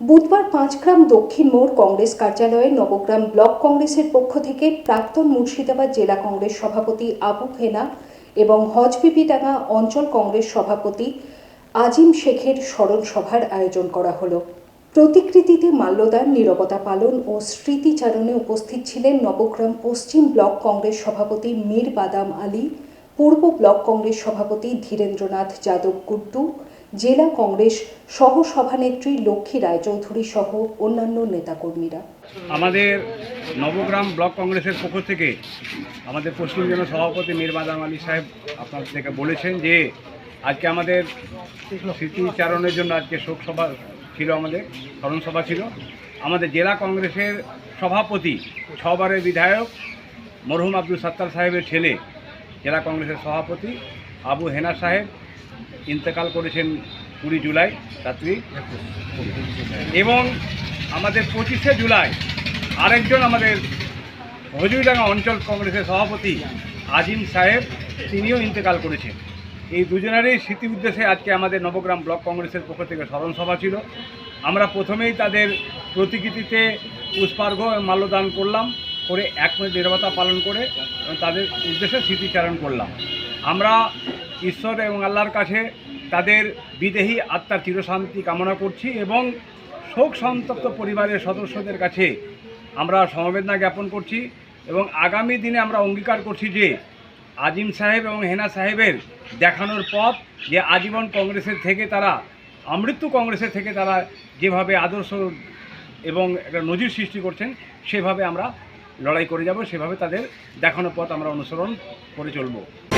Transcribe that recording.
বুধবার পাঁচগ্রাম দক্ষিণ মোড় কংগ্রেস কার্যালয়ে নবগ্রাম ব্লক কংগ্রেসের পক্ষ থেকে প্রাক্তন মুর্শিদাবাদ জেলা কংগ্রেস সভাপতি আবু হেনা এবং হজবিবিডাঙ্গা অঞ্চল কংগ্রেস সভাপতি আজিম শেখের স্মরণ সভার আয়োজন করা হলো। প্রতিকৃতিতে মাল্যদান, নীরবতা পালন ও স্মৃতিচারণে উপস্থিত ছিলেন নবগ্রাম পশ্চিম ব্লক কংগ্রেস সভাপতি মীর বাদাম আলী, পূর্ব ব্লক কংগ্রেস সভাপতি ধীরেন্দ্রনাথ যাদব গুড্ডু জেলা কংগ্রেস সহ সভানেত্রী লক্ষ্মী রায়চৌধুরী সহ অন্যান্য নেতাকর্মীরা। আমাদের নবগ্রাম ব্লক কংগ্রেসের পক্ষ থেকে আমাদের পশ্চিম জেলা সভাপতি মীর বাদাম আলী সাহেব আপনার থেকে বলেছেন যে, আজকে আমাদের স্মৃতিচারণের জন্য আজকে শোক সভা ছিল আমাদের, স্মরণসভা ছিল। আমাদের জেলা কংগ্রেসের সভাপতি ছবারের বিধায়ক মরহুম আব্দুল সাত্তার সাহেবের ছেলে জেলা কংগ্রেসের সভাপতি আবু হেনা সাহেব ইন্তেকাল করেছেন কুড়ি জুলাই, রাত্রি এবং আমাদের পঁচিশে জুলাই আরেকজন আমাদের হজুরিডাঙ্গা অঞ্চল কংগ্রেসের সভাপতি আজিম সাহেব, তিনিও ইন্তেকাল করেছেন। এই দুজনেরই স্মৃতি উদ্দেশ্যে আজকে আমাদের নবগ্রাম ব্লক কংগ্রেসের পক্ষ থেকে স্মরণ সভা ছিল। আমরা প্রথমেই তাদের প্রতিকৃতিতে পুষ্পার্ঘ মাল্যদান করলাম, করে এক মিনিট নিরবতা পালন করে তাদের উদ্দেশ্যে স্মৃতিচারণ করলাম। আমরা ঈশ্বর এবং আল্লাহর কাছে তাদের বিদেহী আত্মার চিরশান্তি কামনা করছি এবং শোক সন্তপ্ত পরিবারের সদস্যদের কাছে আমরা সমবেদনা জ্ঞাপন করছি এবং আগামী দিনে আমরা অঙ্গীকার করছি যে আজিম সাহেব এবং হেনা সাহেবের দেখানোর পথ যে আজীবন কংগ্রেসের থেকে তারা, আমৃত্যু কংগ্রেসের থেকে তারা যেভাবে আদর্শ এবং একটা নজির সৃষ্টি করছেন, সেভাবে আমরা লড়াই করে যাব, সেভাবে তাদের দেখানোর পথ আমরা অনুসরণ করে চলবো।